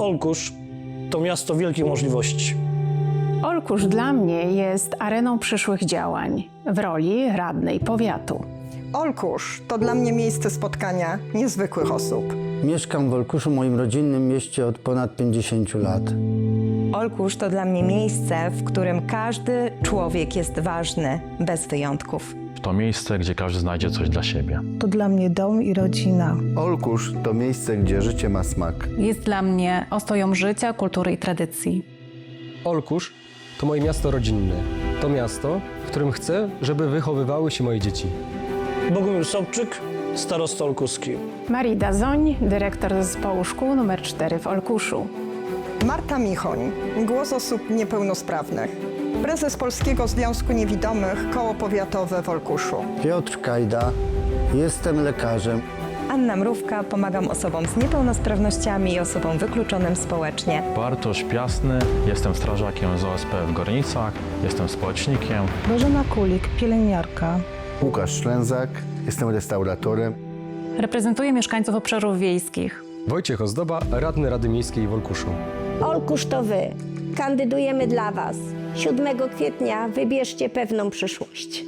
Olkusz to miasto wielkich możliwości. Olkusz dla mnie jest areną przyszłych działań w roli radnej powiatu. Olkusz to dla mnie miejsce spotkania niezwykłych osób. Mieszkam w Olkuszu, moim rodzinnym mieście od ponad 50 lat. Olkusz to dla mnie miejsce, w którym każdy człowiek jest ważny, bez wyjątków. To miejsce, gdzie każdy znajdzie coś dla siebie. To dla mnie dom i rodzina. Olkusz to miejsce, gdzie życie ma smak. Jest dla mnie ostoją życia, kultury i tradycji. Olkusz to moje miasto rodzinne. To miasto, w którym chcę, żeby wychowywały się moje dzieci. Bogumil Sobczyk, starosta olkuski. Marida Zoń, dyrektor zespołu szkół nr 4 w Olkuszu. Marta Michoń, głos osób niepełnosprawnych. Prezes Polskiego Związku Niewidomych, koło powiatowe w Olkuszu. Piotr Kajda, jestem lekarzem. Anna Mrówka, pomagam osobom z niepełnosprawnościami i osobom wykluczonym społecznie. Bartosz Piasny, jestem strażakiem z OSP w Gornicach, jestem społecznikiem. Bożena Kulik, pielęgniarka. Łukasz Szlęzak, jestem restauratorem. Reprezentuję mieszkańców obszarów wiejskich. Wojciech Ozdoba, radny Rady Miejskiej w Olkuszu. Olkusz to wy. Kandydujemy dla was. 7 kwietnia wybierzcie pewną przyszłość.